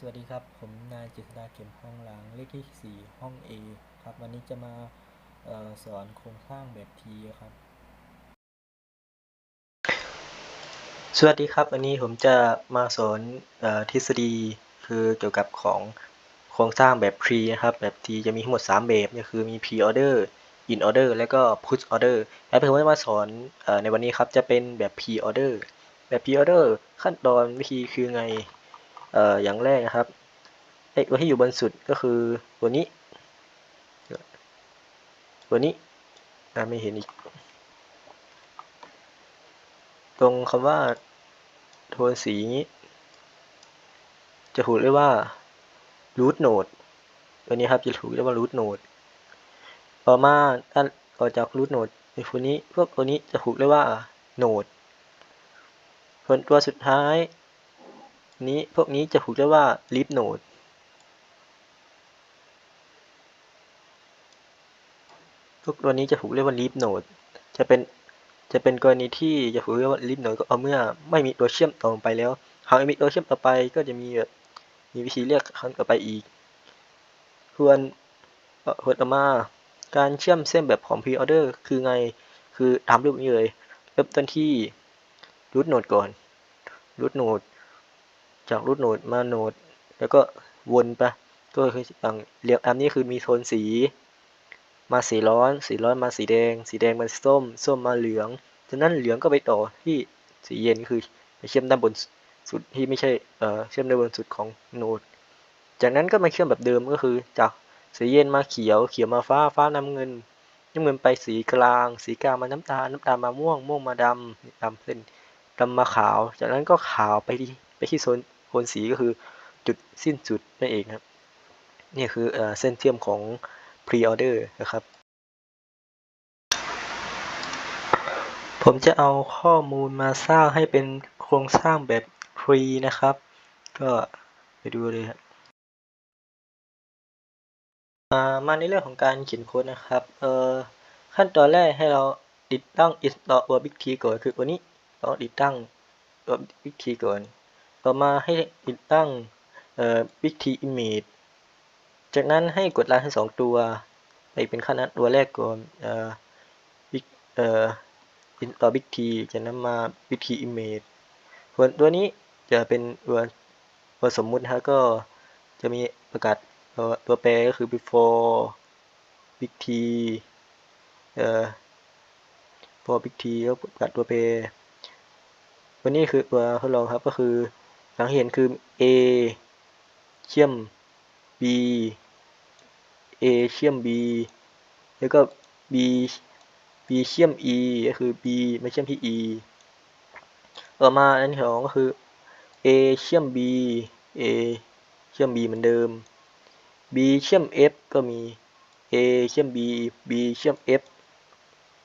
สวัสดีครับ ผมนายจิตรดาเข็มห้องหลังเลขที่ 4 ห้อง A ครับ วันนี้จะมาออสอนโครงสร้างแบบ T ครับ สวัสดีครับ วันนี้ผมจะมาสอนออทฤษฎีคือเกี่ยวกับของโครงสร้างแบบ pre นะครับ แบบ T จะมีทั้งหมด 3 แบบก็คือมี pre order in order แล้วก็ push order แล้วผมจะมาสอนออในวันนี้ครับ จะเป็นแบบ pre order แบบ pre order ขั้นตอนวิธีคือไง เอ่ออย่างแรกนะครับไอ้ตัวที่อยู่บนสุดก็คือตัวนี้ ตัวนี้ไม่เห็นอีก ตรงคำว่าโทนสีนี้ จะถูกเรียกว่า root node ตัวนี้ครับจะถูกเรียกว่า root node ต่อมาด้านต่อจาก root node ในพวกนี้พวกตัวนี้จะถูกเรียกว่า node ส่วนตัวสุดท้าย นี้พวกนี้จะถูกเรียกว่า leaf node พวกตัวนี้จะถูกเรียกว่า leaf node จะเป็นจะเป็นกรณีที่จะถูกเรียกว่า leaf node ก็เอาเมื่อไม่มีตัวเชื่อมต่อไปแล้ว หากมีตัวเชื่อมต่อไปก็จะมีแบบมีวิธีเรียกครั้งต่อไปอีกส่วนส่วนต่อมาการเชื่อมเส้นแบบของ pre order คือไง คือตามรูปนี้เลย เริ่มต้นที่ root node ก่อน root node จาก root node มา node แล้วก็วนไปก็คืออย่างเรียงอันนี้คือมีโทนสี มาสีร้อน สีร้อนมาสีแดง สีแดงมาส้ม ส้มมาเหลืองจากนั้นเหลืองก็ไปต่อที่สีเย็นคือไปเชื่อมด้านบนสุดที่ไม่ใช่เอ่อเชื่อมด้านบนสุดของโนด จากนั้นก็มาเชื่อมแบบเดิมก็คือจากสีเย็นมาเขียว เขียวมาฟ้า ฟ้าน้ำเงินน้ำเงินไปสีกลาง สีกลางมาน้ำตาล น้ำตาลมาม่วง ม่วงมาดำดำเส้นดำมาขาว จากนั้นก็ขาวไปที่ไปที่โซน นสีก็คือจุดสิ้นสุดนั่นเองครับนี่คือเส้นเชื่อมของ pre order นะครับ ผมจะเอาข้อมูลมาสร้างให้เป็นโครงสร้างแบบ tree นะครับ ก็ไปดูเลยครับมาในเรื่องของการเขียนโค้ดนะครับขั้นตอนแรกให้เราติดตั้ง install ตัว big T ก่อนคือตัวนี้เราติดตั้งตัว big T ก่อน ต่อมาให้ติดตั้งเอ่อ big T image จากนั้นให้กดรันทั้งสองตัวไปเป็นขั้นนั้นตัวแรกก่อนเอ่อ big เอ่อ install big T จากนั้นมา big T image ส่วนตัวนี้จะเป็นตัวตัวสมมุติฮะก็จะมีประกาศตัวตัวแปรก็คือ before big T เอ่อ for big T แล้วประกาศตัวแปรตัวนี้คือตัวทดลองครับก็คือ หลังเห็นคือ A เชื่อม B A เชื่อม B แล้วก็ B B เชื่อม E ก็คือ B ไม่เชื่อมที่ E ต่อมาอันที่สองก็คือ A เชื่อม B A เชื่อม B เหมือนเดิม B เชื่อม F ก็มี A เชื่อม B B เชื่อม F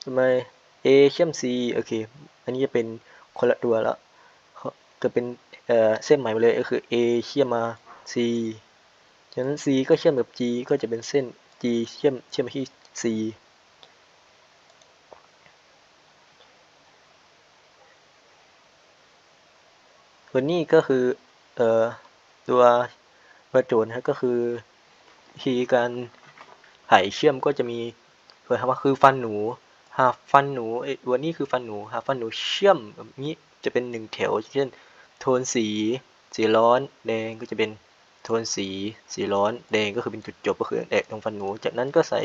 ทำไม A เชื่อม C โอเค อันนี้จะเป็นคนละตัวแล้ว ก็เป็นเอ่อเส้นใหม่ไปเลยก็คือ A เชื่อมมา C จากนั้น C ก็เชื่อมกับ G ก็จะเป็นเส้น G เชื่อมเชื่อมที่ C ส่วนนี้ก็คือเอ่อตัวประโจนนะก็คือวิธีการไถเชื่อมก็จะมีเผื่อคำว่าคือฟันหนูหากฟันหนูไอ้ตัวนี้คือฟันหนูหากฟันหนูเชื่อมแบบนี้จะเป็นหนึ่งแถวเช่น โทนสี สีร้อนแดงก็จะเป็นโทนสี สีร้อนแดงก็คือเป็นจุดจบก็คือแดกตรงฟันหนู จากนั้นก็ใส่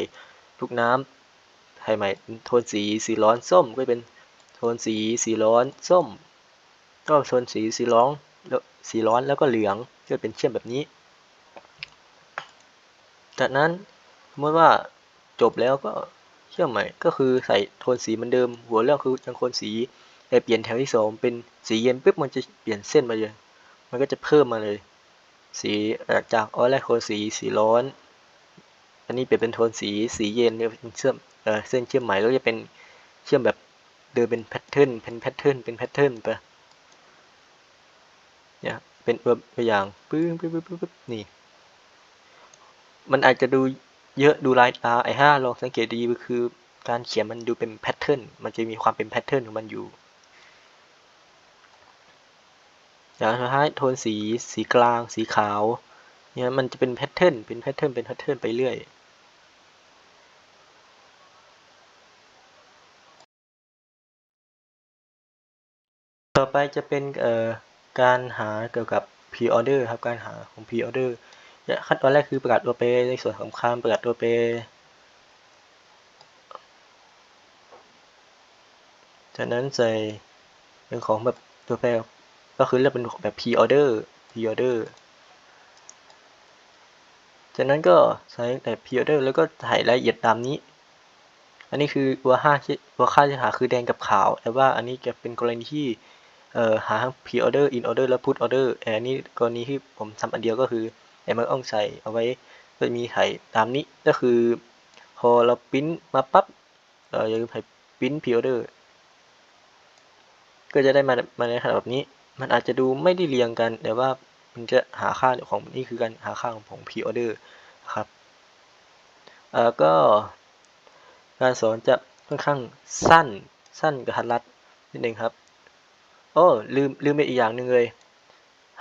ลูกน้ำให้ใหม่โทนสีสีร้อนส้มก็เป็นโทนสีสีร้อนส้ม ก็โทนสีสีร้อนแล้วสีร้อนแล้วก็เหลืองก็เป็นเชื่อมแบบนี้ จากนั้นสมมติว่าจบแล้วก็เชื่อมใหม่ก็คือใส่โทนสีเหมือนเดิม หัวเรื่องคือยังโทนสี แต่เปลี่ยนแถวที่สองเป็นสีเย็นปุ๊บมันจะเปลี่ยนเส้นมาเลย มันก็จะเพิ่มมาเลย สีจากออแรกโทนสีสีร้อน อันนี้เปลี่ยนเป็นโทนสีสีเย็นเป็นเชื่อมเออเส้นเชื่อมใหม่แล้วจะเป็นเชื่อมแบบเดินเป็นแพทเทิร์นเป็นแพทเทิร์นเป็นแพทเทิร์นไปเนี่ยเป็นตัวอย่างปึ๊บปึ๊บปึ๊บปึ๊บนี่ มันอาจจะดูเยอะดูลายตาไอ้ห้าลองสังเกตดีคือการเขียนมันดูเป็นแพทเทิร์น มันจะมีความเป็นแพทเทิร์นของมันอยู่ อย่างสุดท้ายโทนสีสีกลาง สีขาวเนี่ยมันจะเป็นแพทเทิร์นเป็นแพทเทิร์นเป็นแพทเทิร์นไปเรื่อยต่อไปจะเป็นเอ่อการหาเกี่ยวกับ pre-order ครับการหาของ pre-order ขั้นตอนแรกคือประกาศตัวเปในส่วนของคำประกาศตัวเปจากนั้นใส่เป็นของแบบตัวแปร ก็คือเลือกเป็นแบบ pre-order pre-order จากนั้นก็ใช้แต่ pre-order แล้วก็ถ่ายรายละเอียดตามนี้ อันนี้คือตัวห้าที่ตัวค่าที่หาคือแดงกับขาว แต่ว่าอันนี้จะเป็นกรณีที่เอ่อหาทั้ง pre order in order และ put order แต่อันนี้กรณีที่ผมทำอันเดียวก็คือไอ้มันต้องใส่เอาไว้ก็มีถ่ายตามนี้ก็คือ พอเราปริ้นมาปั๊บเราอย่าลืมถ่ายปริ้น pre order ก็จะได้มามาในขนาดแบบนี้ มันอาจจะดูไม่ได้เรียงกัน แต่ว่ามันจะหาค่าของนี่คือการหาค่าของของ p order ครับเอ่อก็การสอนจะค่อนข้างสั้นสั้นกระทัดรัดนิดนึงครับโอ้ลืมลืมไปอีกอย่างหนึ่งเลย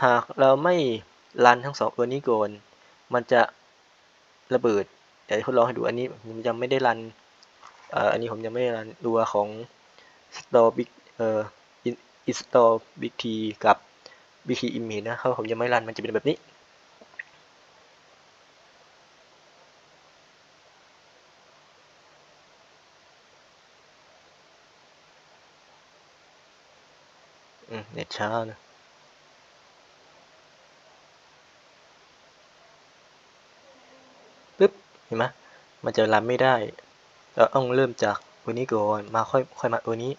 หากเราไม่รันทั้งสองตัวนี้ก่อนมันจะระเบิดเดี๋ยวทดลองให้ดูอันนี้ผมยังไม่ได้รันอ่ออันนี้ผมยังไม่ได้รันตัวของ store big เอ่อ install bt กับ bt image นะครับผมยังไม่รันมันจะเป็นแบบนี้เน็ตช้านะปึ๊บ เห็นไหมมันจะรันไม่ได้เราต้องเริ่มจากตัวนี้ก่อน มาค่อยค่อยมาตัวนี้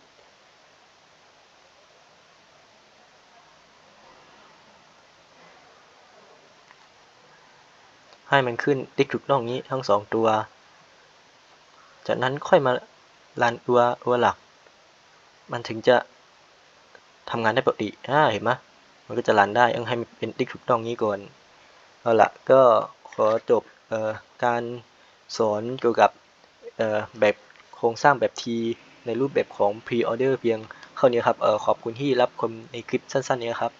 ให้มันขึ้นติ๊กถูกต้องนี้ทั้งสองตัว จากนั้นค่อยมารันตัวตัวหลัก มันถึงจะทำงานได้ปกติอ่าเห็นไหมมันก็จะรันได้ต้องให้มันเป็นติ๊กถูกต้องนี้ก่อน เอาละก็ขอจบออการสอนเกี่ยวกับแบบโครงสร้างแบบ T ในรูปแบบของ pre order เพียงเท่านี้ครับออขอบคุณที่รับชมในคลิปสั้นๆนี้ครับ